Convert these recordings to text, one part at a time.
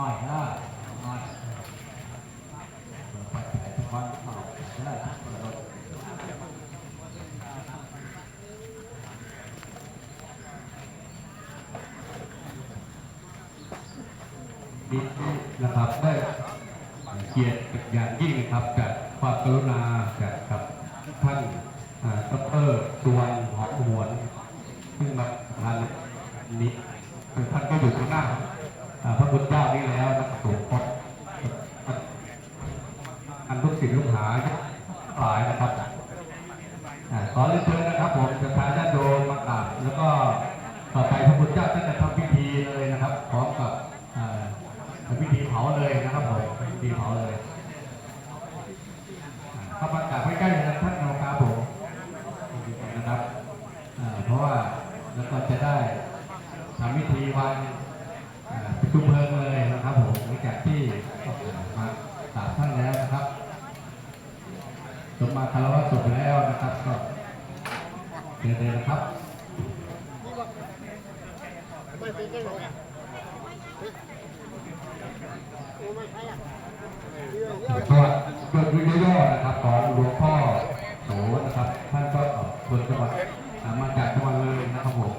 น้อยนะน้อยปัจจัยทุกวันเข้าได้นี่นะครับได้เกียรติอย่างยิ่งนะครับจากความกรุณาจากกับท่านอ่าดรสุวรรณหอมหวนซึ่งมาทานนี้ท่านก็อยู่ตรงหน้า พระพุทธเจ้านี่แล้วนะครับสงฆ์อันลูกศิษย์ลูกหาหลายนะครับขอเรียนเชิญนะครับผมจะพาญาติโยมมากราบแล้วก็ต่อไปพระพุทธเจ้าท่านจะทำพิธีเลยนะครับพร้อมกับอ่าพิธีเผาเลยนะครับผมพิธีเผาเลยข้ามากราใกล้ๆนะครับท่านนะครับผมนะครับเพราะว่าแล้วก็จะได้ทำวิธีวันอ่าประชุมเพลิงเลยนะครับผมหลังจากที่มากราบท่านแล้วนะครับส มมาคารวะศพแล้วนะครับก็เดินเลยนะครับก็โดยย่อนะครับของหลวงพ่อโสนะครับ ท่านก็ออกคนจังหวัดมาจากจังหวัดเลยนะครับผม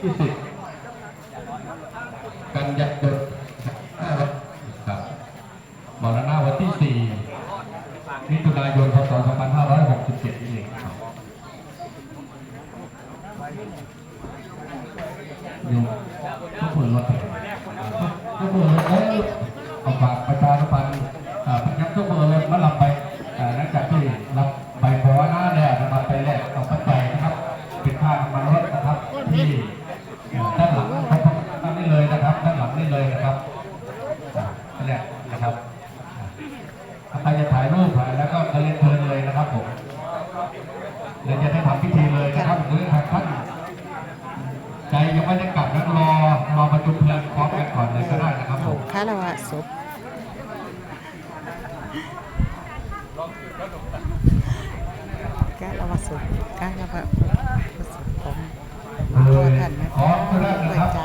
ที่สิบกันยายนครับมรณะวันที่สี่มิถุนายนพศ2567นี่เองครับโยม ทุกคนรถแห่ทุกคนรถเอ้ยเอาฝากประชาสัมพันธ์อ่าพยักทุกเบอร์เลยมารับไปอ่าหลังจากที่รับใบภาวนาแล้วนะครับไปแลกเอาปัจจัยนะครับ เป็นค่าน้ำมันรถนะครับที่ ใจยังไม่ได้กลับนั้นรอรอประชุมเพลิงพร้อมกันก่อนเลยก็ได้นะครับผมคารวะศพการวะศพการวะศพของหลวงพ่อท่านนะขอคะทุกท่านเพื่นะอครับจ้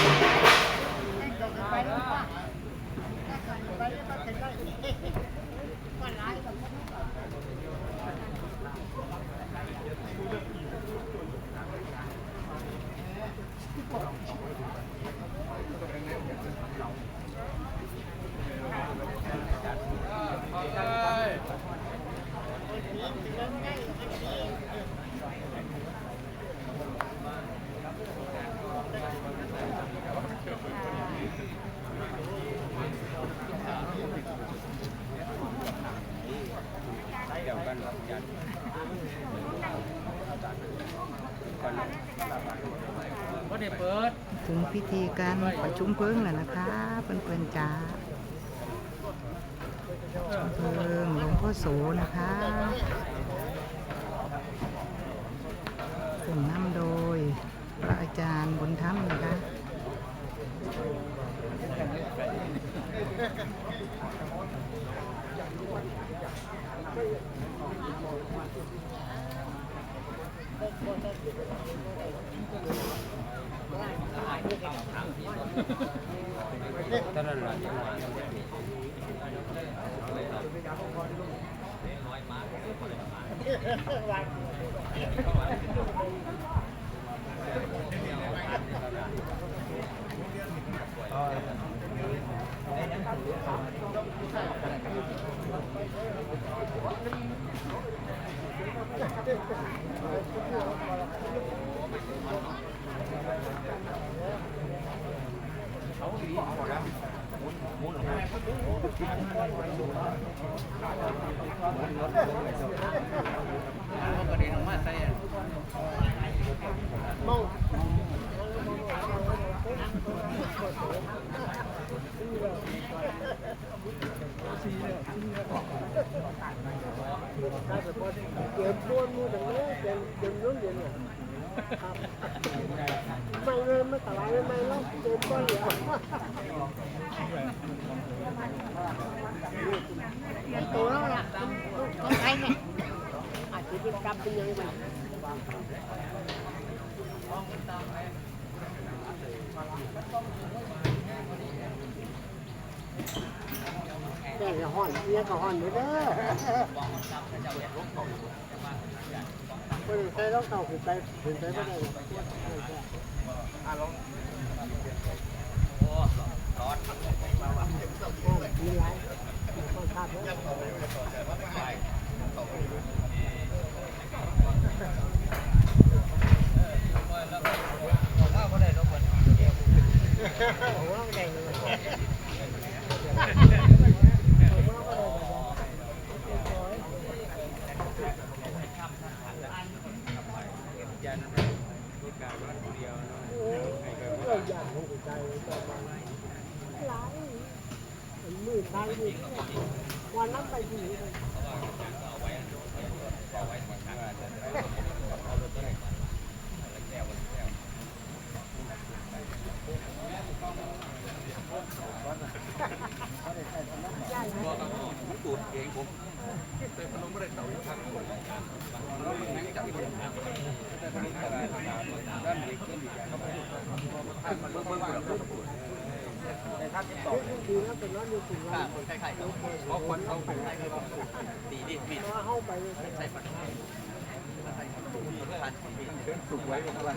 ถึงพิธีการประชุมเพลิงแล้วนะคะเพื่อนๆจ้าชมเพลิงหลวงพ่อโสนะคะซึ่งนำโดยพระอาจารย์บุญธรรมนะคะ ตอนนั้นหลัง เก็บตัวมือถึงนู้นเก็บเก็บนู้นเดี๋ยว ไม่เริ่มไม่แล้วเดินก้อนเหลียวโตแล้วล่ะต้องใช้เนี่ยอาจจะเป็นกรรมเป็นยังไงแต่ละห้อนเนี่ยก็ห้อนอยู่เด้อ คนใช้ต้องเก่าขึ้นไปขึ้นไปไม่ได้หรอกยันมีการว่าเดียวเนาะ เราอยากให้ใจต่อไปหลายมือตาย มือวันนั้นไปที่นี่ดีนะเป็นร้อนอยู่กลุ่มเราเพราะคนเขาไปดีดีดีเข้าไปใส่ปัดสุกไว้กับอะไร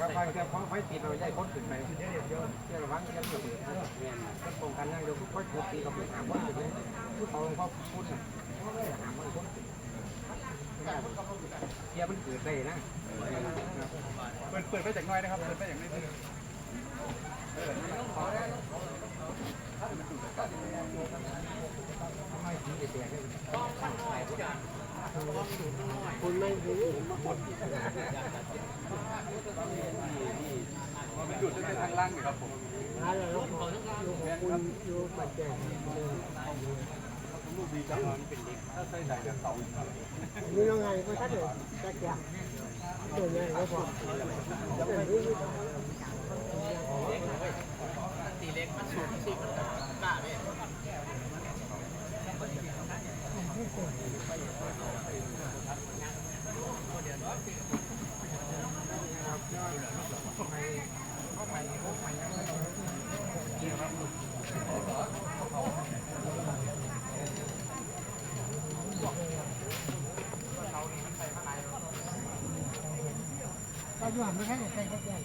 ถ้าพังจะเพราะไฟตีเราใหญ่พ้นถึงไปเยอะเยอะเยอะระวังกันเยอะก็ป้องกันอย่งเดียวค่อยตีกับหาคนถึงเลยที่เขาเขาพูดน่ะหาคนพ้นถึงเกียร์มันเกิดได้นะ เปิดเปิดไปจากน้อยนะครับ เปิดไปอย่างนี้คุณไม่รู้อยู่ที่ทางล่างนี่ครับผมอะไรหรอกอยู่คุณอยู่ปัจจัยลูกดีจังเป็นเด็กถ้าใส่ใส่จะเต่านี่ยังไงก็ถ้าเดือดจะแก่ เดือดยังไงก็พอจะไม่รู้เรา อยู่หันไม่ใช่ใช่ก็แก่